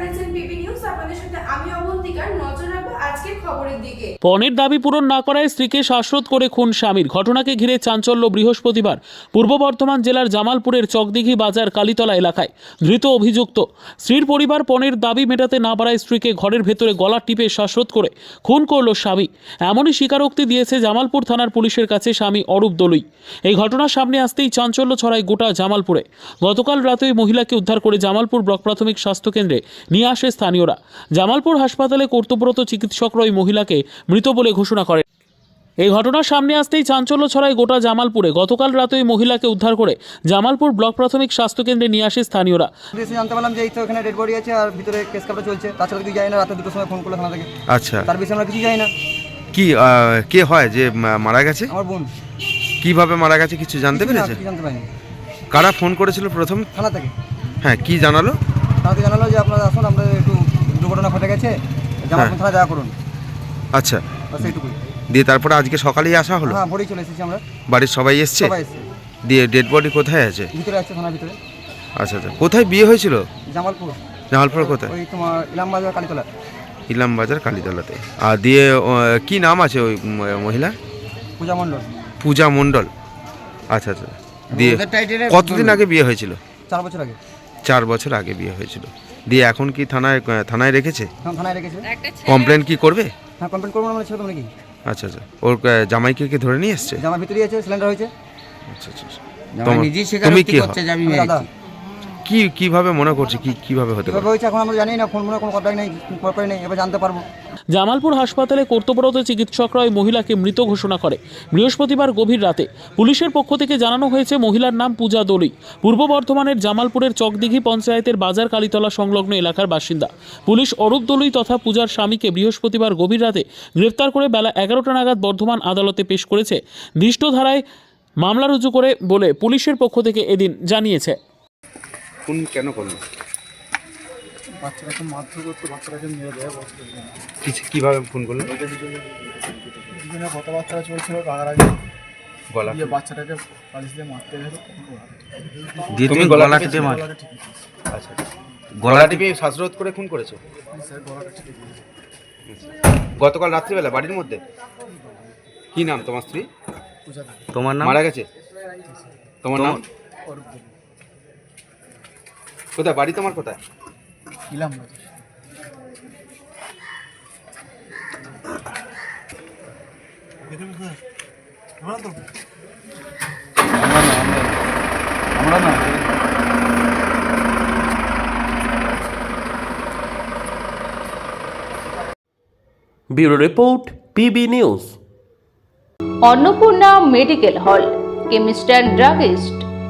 দেখছেন PP news দিকে। পণের দাবি পূরণ না করায় স্ত্রীকে শ্বাসরোধ করে খুন স্বামীর। ঘটনাকে ঘিরে চাঞ্চল্য বৃহস্পতিবার পূর্ব বর্ধমান জেলার জামালপুরের চকদিঘি বাজার কালীতলা এলাকায় ধৃত অভিযুক্ত। স্ত্রীর পরিবার পণের দাবি মেটাতে না পারায় স্ত্রীকে ঘরের ভেতরে গলা টিপে শ্বাসরোধ করে খুন করল স্বামী। এমনই স্বীকারোক্তি দিয়েছে জামালপুর থানার পুলিশের কাছে স্বামী অরূপ দলুই। এই ঘটনার সামনে আসতেই চাঞ্চল্য ছড়ায় গোটা জামালপুরে। গতকাল রাতে মহিলাকে উদ্ধার করে জামালপুর ব্লক প্রাথমিক স্বাস্থ্যকেন্দ্রে নিয়ে আসে স্থানীয়রা। জামালপুর হাসপাতালে কর্তব্যরত চিকিৎসকরা ওই মহিলাকে মৃত বলে ঘোষণা করে এই ঘটনার সামনে আসতেই চাঞ্চল্য ছড়ায় গোটা জামালপুরে। গতকাল রাতে ওই মহিলাকে উদ্ধার করে জামালপুর ব্লক প্রাথমিক স্বাস্থ্যকেন্দ্রে নিয়ে আসে স্থানীয়রা। জানতে পারলাম যে এই তো এখানে ডেড বডি আছে আর ভিতরে কেস কাপটা চলছে। তাছাড়া কিছু জানি না রাতে দুটোর সময় ফোন করল থানা থেকে। আচ্ছা। তার বিষয়ে আমরা কিছু জানি না। কি কে হয় যে মারা গেছে? আমার বোন। কীভাবে মারা গেছে কিছু জানতে পেরেছে? জানতে পারিনি। কারা ফোন করেছিল প্রথম? থানা থেকে। হ্যাঁ কি জানালো? থানা জানালো যে আপনারা আসুন আমরা একটু দুর্ঘটনা ঘটে গেছে জামালপুর দেখা করুন। আচ্ছা। দিয়ে তারপরে আজকে সকালেই আসা হলো? হ্যাঁ ভোরেই চলে এসেছি আমরা। বাড়ির সবাই এসছে? সবাই এসছে। দিয়ে ডেড বডি কোথায় আছে? ভিতরে আসছে থানার ভিতরে। আচ্ছা আচ্ছা। কোথায় বিয়ে হয়েছিল? জামালপুর। জামালপুর কোথায়? ওই তোমার ইলামবাজার কালীতলা। ইলাম বাজার কালীতলাতে। আর দিয়ে কি নাম আছে ওই মহিলা? পূজা মণ্ডল। পূজা মণ্ডল। আচ্ছা আচ্ছা। দিয়ে কতদিন আগে বিয়ে হয়েছিল? চার বছর আগে। চার বছর আগে বিয়ে হয়েছিল। দিয়ে এখন কি থানায় থানায় রেখেছে? হ্যাঁ থানায় রেখেছে। কমপ্লেন কি করবে? হ্যাঁ কমপ্লেন করব মানে ছেড়ে দেবো নাকি? আচ্ছা আচ্ছা। ওর আহ, জামাইকে কি ধরে নিয়ে এসছে? জামার ভিতরেই আছে সিলিন্ডার হয়েছে। আচ্ছা আচ্ছা আচ্ছা। তোমার- তুমি কি করছে হও? আমি দাদা। কি কীভাবে মনে করছে? কি কীভাবে হতে পারে? হয়েছে এখন আমরা জানি না ফোন মনে কোনো কন্ট্যাক্ট নেই পরপরে নেই এবার জানতে পারব। জামালপুর হাসপাতালে কর্তব্যরত চিকিৎসকরা ওই মহিলাকে মৃত ঘোষণা করে। বৃহস্পতিবার গভীর রাতে পুলিশের পক্ষ থেকে জানানো হয়েছে মহিলার নাম পূজা দলুই পূর্ব বর্ধমানের জামালপুরের চকদিঘি পঞ্চায়েতের বাজার কালীতলা সংলগ্ন এলাকার বাসিন্দা। পুলিশ অরূপ দলুই তথা পূজার স্বামীকে বৃহস্পতিবার গভীর রাতে গ্রেফতার করে বেলা এগারোটা নাগাদ বর্ধমান আদালতে পেশ করেছে। দৃষ্ট ধারায় মামলা রুজু করে বলে পুলিশের পক্ষ থেকে এদিন জানিয়েছে। কোন কেন করল বাচ্চাটাকে মারধর করতো বাচ্চাটাকে মেরে দেয় কিছু কীভাবে ফোন করল? বিভিন্ন কথাবার্তা চলছিল রাগারাগি গলা দিয়ে বাচ্চাটাকে পালিশ দিয়ে মারতে গেল। দিয়ে তুমি গলা টিপে মার আচ্ছা। গলা টিপে শ্বাসরোধ করে খুন করেছ? স্যার গলাটা ঠিক গতকাল রাত্রিবেলা বাড়ির মধ্যে? কি নাম তোমার স্ত্রী? তোমার নাম? মারা গেছে? তোমার নাম? কোথায়? বাড়ি তোমার কোথায়? ইলাম বাজার। আমরা না bureau report PB news. Annapurna medical hall chemist and druggist.